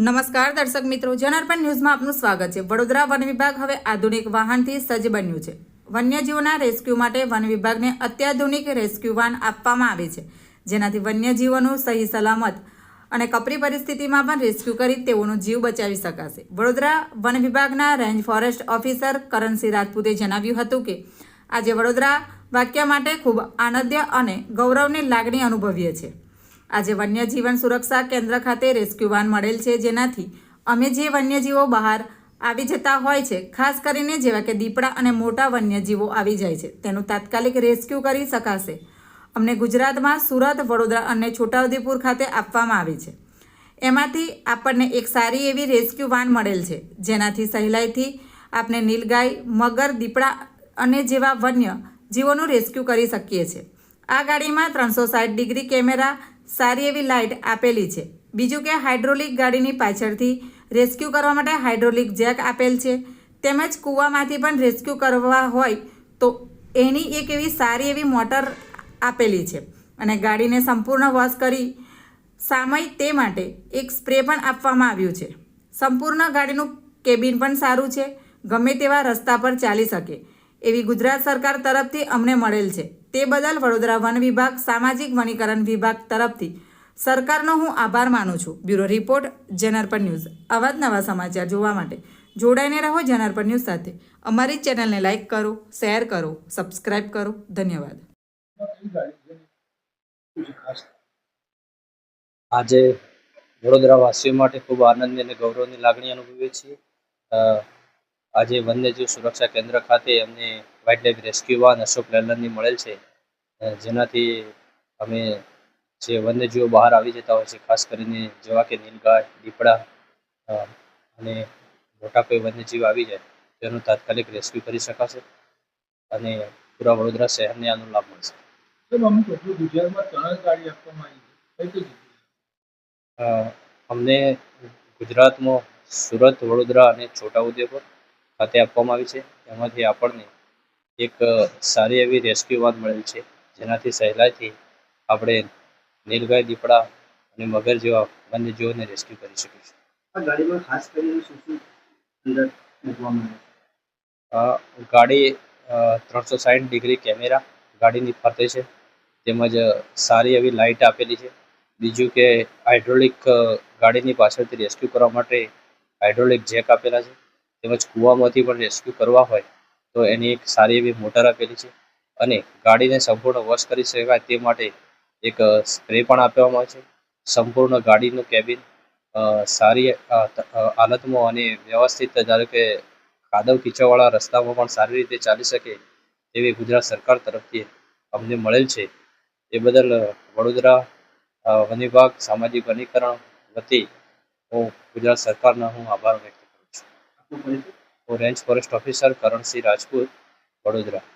નમસ્કાર દર્શક મિત્રો, જનાર્પણ ન્યૂઝમાં આપનું સ્વાગત છે. વડોદરા વન વિભાગ હવે આધુનિક વાહનથી સજ્જ બન્યું છે. વન્યજીવોના રેસ્ક્યુ માટે વન વિભાગને અત્યાધુનિક રેસ્ક્યુ વાન આપવામાં આવે છે, જેનાથી વન્યજીવોનું સહી સલામત અને કપરી પરિસ્થિતિમાં પણ રેસ્ક્યુ કરી તેઓનો જીવ બચાવી શકાશે. વડોદરા વન વિભાગના રેન્જ ફોરેસ્ટ ઓફિસર કરણસિંહ રાજપૂતે જણાવ્યું હતું કે, આજે વડોદરા વાક્ય માટે ખૂબ આનંદ્ય અને ગૌરવની લાગણી અનુભવીએ છીએ. આજે વન્યજીવન સુરક્ષા કેન્દ્ર ખાતે રેસ્ક્યુ વાન મળેલ છે જેનાથી અમે જે વન્યજીવો બહાર આવી જતા હોય છે, ખાસ કરીને જેવા કે દીપડા અને મોટા વન્યજીવો આવી જાય છે, તેનું તાત્કાલિક રેસ્ક્યુ કરી શકાશે. અમને ગુજરાતમાં સુરત, વડોદરા અને છોટાઉદેપુર ખાતે આપવામાં આવી છે. એમાંથી આપણને એક સારી એવી રેસ્ક્યુ વાન મળેલ છે, જેનાથી સહેલાઈથી આપણે નીલગાય, મગર, દીપડા અને જેવા વન્ય જીવોનું રેસ્ક્યુ કરી શકીએ છીએ. આ ગાડીમાં ત્રણસો સાઠ ડિગ્રી કેમેરા સારી એવી લાઇટ આપેલી છે. બીજું કે હાઇડ્રોલિક ગાડીની પાછળથી રેસ્ક્યુ કરવા માટે હાઇડ્રોલિક જેક આપેલ છે. તેમજ કૂવામાંથી પણ રેસ્ક્યુ કરવા હોય તો એની એક એવી સારી એવી મોટર આપેલી છે અને ગાડીને સંપૂર્ણ વોશ કરી સામય તે માટે એક સ્પ્રે પણ આપવામાં આવ્યું છે. સંપૂર્ણ ગાડીનું કેબિન પણ સારું છે. ગમે તેવા રસ્તા પર ચાલી શકે. એવી ગુજરાત સરકાર તરફથી અમને મળેલ છે. તે બદલ વડોદરા વન વિભાગ, સામાજિક વનીકરણ વિભાગ તરફથી સરકારનો હું આભાર માનું છું. બ્યુરો રિપોર્ટ જનરપર ન્યૂઝ. આવા જ નવા સમાચાર જોવા માટે જોડાઈને રહો જનરપર ન્યૂઝ સાથે. અમારી ચેનલને લાઇક કરો, શેર કરો, સબસ્ક્રાઇબ કરો. ધન્યવાદ. આજે વડોદરાવાસીઓ માટે ખૂબ આનંદની અને ગૌરવની લાગણી અનુભવીએ છીએ. આજે વન્યજીવ સુરક્ષા કેન્દ્ર ખાતે અમને wildlife rescue van Ashok લેલનની મળેલ છે. જેનાથી અમે જે વન્યજીવો બહાર આવી જતા હોય છે ખાસ કરીને જેવા કે નીલગાય દીપડા અને મોટા કોઈ વન્યજીવ આવી જાય તેનું તાત્કાલિક રેસ્ક્યુ કરી શકાશે અને પૂરા વડોદરા શહેરને આનો લાભ મળશે. અમને ગુજરાતમાં સુરત વડોદરા અને છોટાઉદેપુર ખાતે આપવામાં આવી છે. એમાંથી આપણને એક સારી એવી રેસ્ક્યુ વાત મળેલ છે. જેનાથી સહેલાઈથી આપણે નીલગાય દીપડા અને મગર જેવા વન્યજીવોને રેસ્ક્યુ કરી શકીશું. આ ગાડીમાં ખાસ કરીને શું શું અંદર મૂકવામાં આવે અ, ગાડી ત્રણસો સાઠ ડિગ્રી કેમેરા ગાડીની ફરતે છે. તેમજ સારી એવી લાઇટ આપેલી છે. બીજું કે હાઇડ્રોલિક ગાડીની પાછળથી રેસ્ક્યુ કરવા માટે હાઇડ્રોલિક જેક આપેલા છે. તેમજ કૂવામાંથી પણ રેસ્ક્યુ કરવા હોય, તો એની એક સારી એવી મોટર આપેલી છે. અને ગાડીને સંપૂર્ણ વોશ કરી શકાય તે માટે એક સ્પ્રે પણ આપવામાં આવે છે. સંપૂર્ણ ગાડીનું કેબિન સારી હાલતમાં અને વ્યવસ્થિત ધારો કે કાદવ કીચડવાળા રસ્તામાં પણ સારી રીતે ચાલી શકે એવી ગુજરાત સરકાર તરફથી અમને મળેલ છે. એ બદલ વડોદરા વન વિભાગ સામાજિક વનીકરણ વતી હું ગુજરાત સરકારનો હું આભાર વ્યક્ત કરું છું આપનો પરિચય હું range forest officer Karansinh Rajput Vadodara